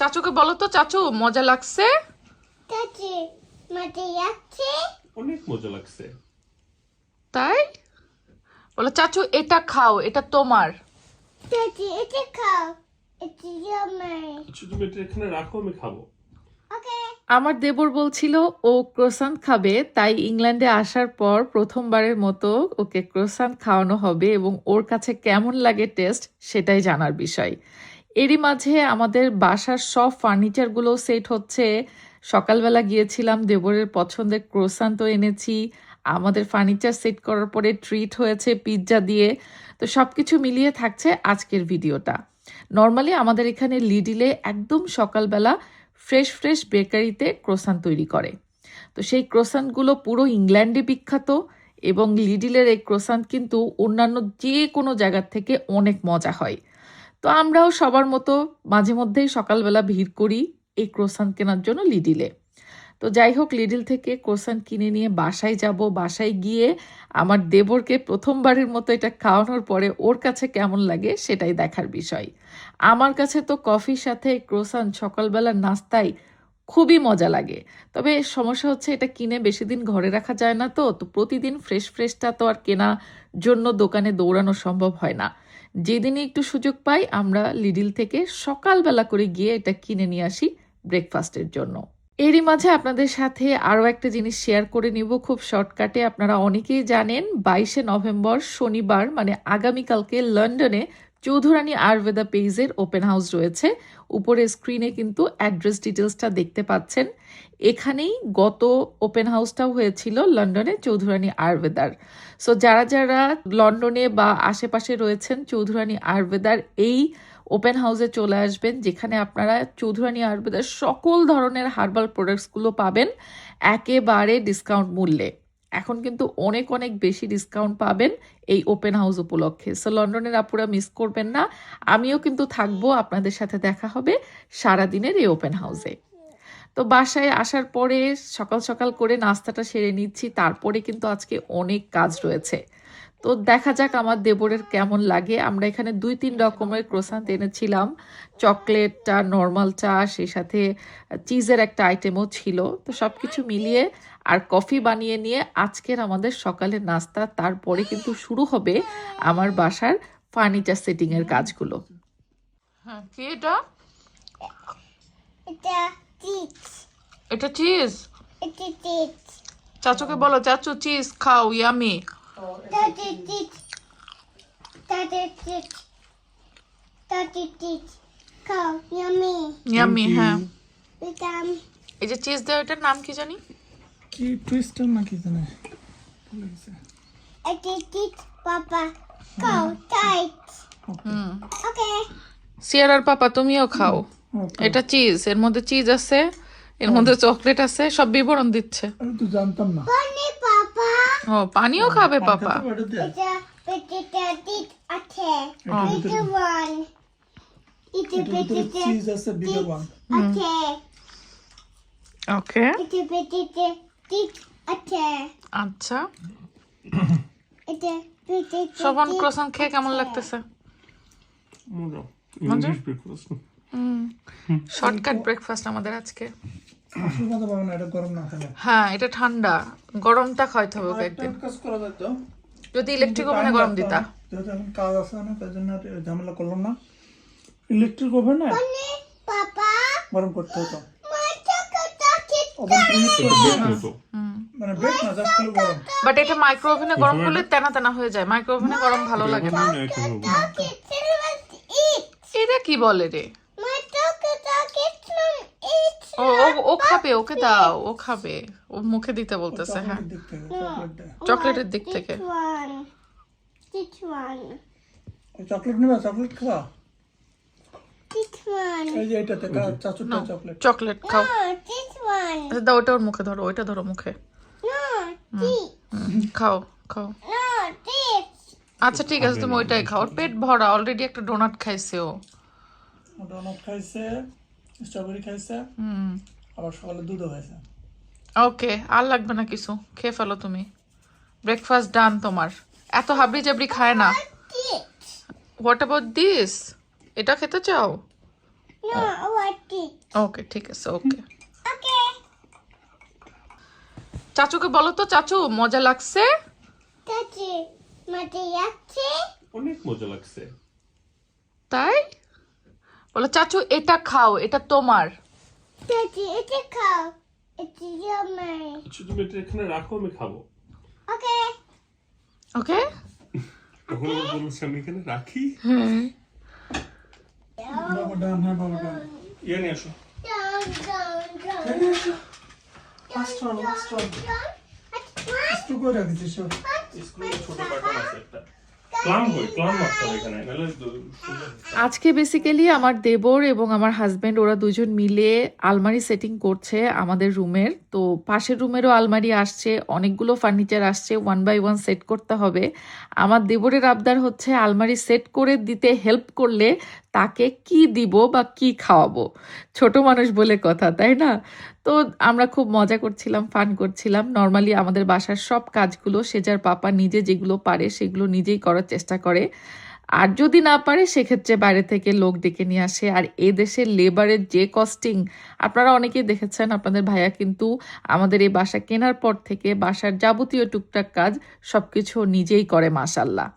চাচুকে বলো তো চাচু মজা লাগছে? অনেক মজা লাগছে। তাই? বলো চাচু এটা খাও এটা তোমার। Daddy, এটা খাও আমার। তুমি এটা এখানে রাখো আমি খাব। আমার দেবর বলছিল ও ক্রোসান্ট খাবে তাই ইংল্যান্ডে আসার পর প্রথমবারের মতো ওকে ক্রোসান্ট খাওয়ানো হবে এবং ওর কাছে কেমন লাগে টেস্ট সেটাই জানার বিষয়। এরই মাঝে আমাদের বাসার সব ফার্নিচারগুলো সেট হচ্ছে। সকালবেলা গিয়েছিলাম দেবরের পছন্দের ক্রোসান্টও এনেছি। আমাদের ফার্নিচার সেট করার পরে ট্রিট হয়েছে পিৎজা দিয়ে। তো সব কিছু মিলিয়ে থাকছে আজকের ভিডিওটা। নর্মালি আমাদের এখানে লিডিলে একদম সকালবেলা ফ্রেশ ফ্রেশ বেকারিতে ক্রোসান তৈরি করে। তো সেই ক্রোসানগুলো পুরো ইংল্যান্ডে বিখ্যাত এবং লিডিলের এই ক্রোসান কিন্তু অন্যান্য যে কোনো জায়গার থেকে অনেক মজা হয়। তো আমরাও সবার মতো মাঝে মধ্যেই সকালবেলা ভিড় করি এই ক্রোসান কেনার জন্য লিডিলে। তো যাই হোক, লিডিল থেকে ক্রোসান কিনে নিয়ে বাসায় যাব। বাসায় গিয়ে আমার দেবরকে প্রথমবারের মতো এটা খাওয়ানোর পরে ওর কাছে কেমন লাগে সেটাই দেখার বিষয়। আমার কাছে তো কফির সাথে ক্রোসান সকালবেলার নাস্তায় খুবই মজা লাগে। তবে সমস্যা হচ্ছে এটা কিনে বেশি দিন ঘরে রাখা যায় না তো তো প্রতিদিন ফ্রেশ ফ্রেশটা তো আর কেনা জন্য দোকানে দৌড়ানো সম্ভব হয় না। যেদিনই একটু সুযোগ পাই, আমরা লিডিল থেকে সকালবেলা করে গিয়ে এটা কিনে নিয়ে আসি ব্রেকফাস্টের জন্য। এরই মাঝে আপনাদের সাথে আরও একটা জিনিস শেয়ার করে নিব খুব শর্টকাটে। আপনারা অনেকেই জানেন, বাইশে নভেম্বর শনিবার মানে আগামীকালকে লন্ডনে চৌধুরানী আয়ুর্বেদা পেজের ওপেন হাউস রয়েছে। উপরে স্ক্রিনে কিন্তু অ্যাড্রেস ডিটেলসটা দেখতে পাচ্ছেন। এখানেই গত ওপেন হাউসটাও হয়েছিল লন্ডনে চৌধুরানী আয়ুর্বেদার সো যারা যারা লন্ডনে বা আশেপাশে রয়েছেন, চৌধুরানী আয়ুর্বেদার এই ওপেন হাউসে চলে আসবেন, যেখানে আপনারা চৌধুরানী আয়ুর্বেদার সকল ধরনের হার্বাল প্রোডাক্টসগুলো পাবেন, একেবারে ডিসকাউন্ট মূল্যে। এখন কিন্তু অনেক অনেক বেশি ডিসকাউন্ট পাবেন এই ওপেন হাউস উপলক্ষে। সো লন্ডনের আপুরা মিস করবেন না। আমিও কিন্তু থাকব, আপনাদের সাথে দেখা হবে সারাদিনের এই ওপেন হাউসে তো বাসায় আসার পরে সকাল সকাল করে নাস্তাটা সেরে নিচ্ছি। তারপরে কিন্তু আজকে অনেক কাজ রয়েছে। তো দেখা যাক আমার দেবরের কেমন লাগে। আমরা এখানে দুই তিন রকমের ক্রোসান্ট এনেছিলাম। চকলেটটা নর্মাল চা, সেই সাথে চিজের একটা আইটেমও ছিল। তো সব কিছু মিলিয়ে আর কফি বানিয়ে নিয়ে আজকের আমাদের সকালের নাস্তা। তারপরে কিন্তু শুরু হবে আমার বাসার ফার্নিচার সেটিংয়ের কাজগুলো। হ্যাঁ কি এটা চিজ এটা চিজ এটা চিজ চাচুকে বলো চাচু চিজ খাও yummy Daddy, cheese Daddy, cheese Daddy, cheese খাও ইয়ামি ইয়ামি হ্যাঁ। এটা এই যে চিজ দেওয়া এটার নাম কি জানি? কি টুইস্টার জানে? গেছে এটা চিজ পাপা খাও টাইট ওকে সিয়ারার পাপা তুমিও খাও. এটা চিজ এর মধ্যে চিজ আছে। এর মধ্যে চকলেট আছে সব বিবরণ দিচ্ছে। আমি তো জানতাম না। বনি পাপা। ও পানিও খাবে পাপা। এটা আছে। এটা চিজ আছে। আছে ওকে। এটা আছে। আচ্ছা। এটা এটা সবন ক্রসন খেয়ে কেমন লাগতেছে? মজা। ইংলিশ ব্রেকফাস্ট শর্টকাট ব্রেকফাস্ট আমাদের আজকে। অসুবিধা পাবে না এটা গরম না খেলে। হ্যাঁ এটা ঠান্ডা। গরমটা খাইতে হবে একদিন কাজ করা যেত যদি ইলেকট্রিক ওভেনে গরম দিতা। যেহেতু এখন কাজ আছে না তাই জন্য ঝামেলা করলাম না। ইলেকট্রিক ওভেন না বনি পাপা। গরম করতে হতো মাই চকটা চিজ ওভেন প্রিহিট করে মতো মানে বেক না জাস্ট গরম। বাট এটা মাইক্রো ওভেনে গরম করলে তেনা তেনা হয়ে যায়। মাইক্রো ওভেনে গরম ভালো লাগে না। এটা কি বলে রে? ও ও- ও খাবে ওকে দাও ও খাবে। ও মুখে দিতে বলতেছে হ্যাঁ। চকলেটের দিক থেকে। চকলেট নেবে চকলেট খাওয়া চকলেট। চকলেট খাও। আচ্ছা দাও ওটা ওর মুখে ধরো ওইটা ধরো মুখে। খাও খাও। আচ্ছা ঠিক আছে তুমি ওইটাই খাও। ওর পেট ভরা অলরেডি একটা ডোনাট খাইছে ও। ডোনাট খাইছে। স্ট্রবেরি খাইছে। হুম। আবার সকালে দুধও খাইছে। ওকে আর লাগবে না কিছু। খেয়ে ফেলো তুমি। ব্রেকফাস্ট ডান তোমার। এত হাবড়ি জাবড়ি খায় না। হোয়াট অ্যাবাউট দিস এটা খেতে চাও? ওকে ঠিক আছে ওকে ওকে চাচুকে বলো তো চাচু মজা লাগছে? মজা লাগছে। তাই? বলো চাচু এটা খাও এটা তোমার। চাচি এটা খাও এটা আমার। তুমি এটা এখানে রাখো আমি খাব। ওকে। ওকে? তখন বলছে আমি এখানে রাখি? বাবা ডান হ্যাঁ বাবা ডান ইয়ে নিয়ে আসো। ডান ডান ডান এই নিয়ে আসো ফার্স্ট ওয়ান লাস্ট ওয়ান একটু করে রাখেছিস সব স্কুলে ছোট বাটন আছে একটা। আজকে বেসিক্যালি আমার দেবর এবং আমার হাজবেন্ড ওরা দুজন মিলে আলমারি সেটিং করছে আমাদের রুমের। তো পাশের রুমেরও আলমারি আসছে, অনেকগুলো ফার্নিচার আসছে ওয়ান বাই ওয়ান সেট করতে হবে। আমার দেবরের আবদার হচ্ছে আলমারি সেট করে দিতে হেল্প করলে তাকে কি দিব বা কি খাওয়াবো? ছোট মানুষ বলে কথা, তাই না? তো আমরা খুব মজা করছিলাম, ফান করছিলাম। নর্মালি আমাদের বাসার সব কাজগুলো সেজার পাপা নিজে যেগুলো পারে সেগুলো নিজেই করার চেষ্টা করে। আর যদি না পারে সেক্ষেত্রে বাইরে থেকে লোক ডেকে নিয়ে আসে। আর এ দেশের লেবারের যে কস্টিং আপনারা অনেকেই দেখেছেন, আপনাদের ভাইয়া কিন্তু আমাদের এই বাসা কেনার পর থেকে বাসার যাবতীয় টুকটাক কাজ সবকিছু নিজেই করে মাসাল্লাহ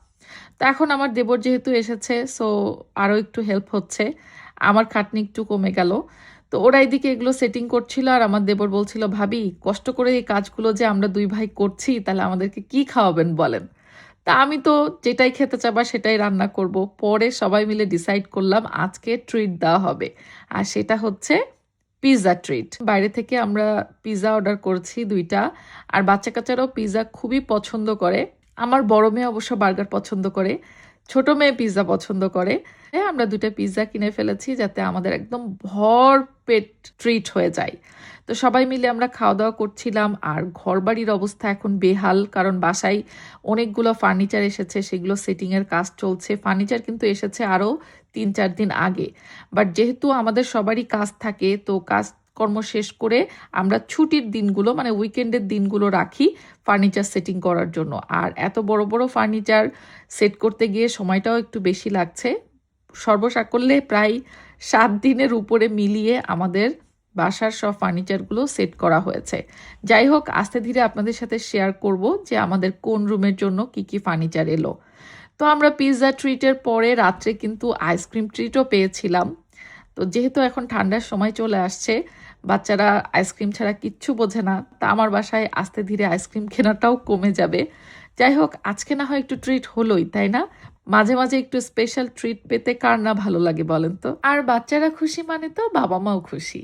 তো এখন আমার দেবর যেহেতু এসেছে সো আরও একটু হেল্প হচ্ছে। আমার খাটনি একটু কমে গেল। তো ওরা এদিকে এগুলো সেটিং করছিল আর আমার দেবর বলছিল, ভাবি, কষ্ট করে এই কাজগুলো যে আমরা দুই ভাই করছি, তাহলে আমাদেরকে কি খাওয়াবেন বলেন? তা আমি তো যেটাই খেতে চাবা সেটাই রান্না করব। পরে সবাই মিলে ডিসাইড করলাম আজকে ট্রিট দেওয়া হবে। আর সেটা হচ্ছে পিৎজা ট্রিট বাইরে থেকে আমরা পিৎজা অর্ডার করছি দুইটা। আর বাচ্চা কাচ্চারাও পিৎজা খুবই পছন্দ করে। আমার বড় মেয়ে অবশ্য বার্গার পছন্দ করে। ছোট মেয়ে পিৎজা পছন্দ করে। হ্যাঁ আমরা দুটো পিৎজা কিনে ফেলেছি যাতে আমাদের একদম ভর পেট ট্রিট হয়ে যায়। তো সবাই মিলে আমরা খাওয়া দাওয়া করছিলাম আর ঘরবাড়ির অবস্থা এখন বেহাল, কারণ বাসায় অনেকগুলো ফার্নিচার এসেছে, সেগুলো সেটিংয়ের কাজ চলছে। ফার্নিচার কিন্তু এসেছে আরও তিন চার দিন আগে। বাট যেহেতু আমাদের সবারই কাজ থাকে, তো কাজ কর্ম শেষ করে আমরা ছুটির দিনগুলো মানে উইকেন্ডের দিনগুলো রাখি ফার্নিচার সেটিং করার জন্য। আর এত বড় বড় ফার্নিচার সেট করতে গিয়ে সময়টাও একটু বেশি লাগছে। সর্বসাকল্যে প্রায় সাত দিনের উপরে মিলিয়ে আমাদের বাসার সব ফার্নিচারগুলো সেট করা হয়েছে। যাই হোক, আস্তে ধীরে আপনাদের সাথে শেয়ার করব যে আমাদের কোন রুমের জন্য কি কি ফার্নিচার এলো। তো আমরা পিৎজা ট্রিটের পরে রাত্রে কিন্তু আইসক্রিম ট্রিটও পেয়েছিলাম। তো যেহেতু এখন ঠান্ডার সময় চলে আসছে বাচ্চারা আইসক্রিম ছাড়া কিচ্ছু বোঝে না, তা আমার বাসায় আস্তে ধীরে আইসক্রিম কেনাটাও কমে যাবে। যাই হোক, আজকে না হয় একটু ট্রিট হলোই, তাই না? মাঝে মাঝে একটু স্পেশাল ট্রিট পেতে কার না ভালো লাগে বলেন তো? আর বাচ্চারা খুশি মানে তো বাবা মাও খুশি।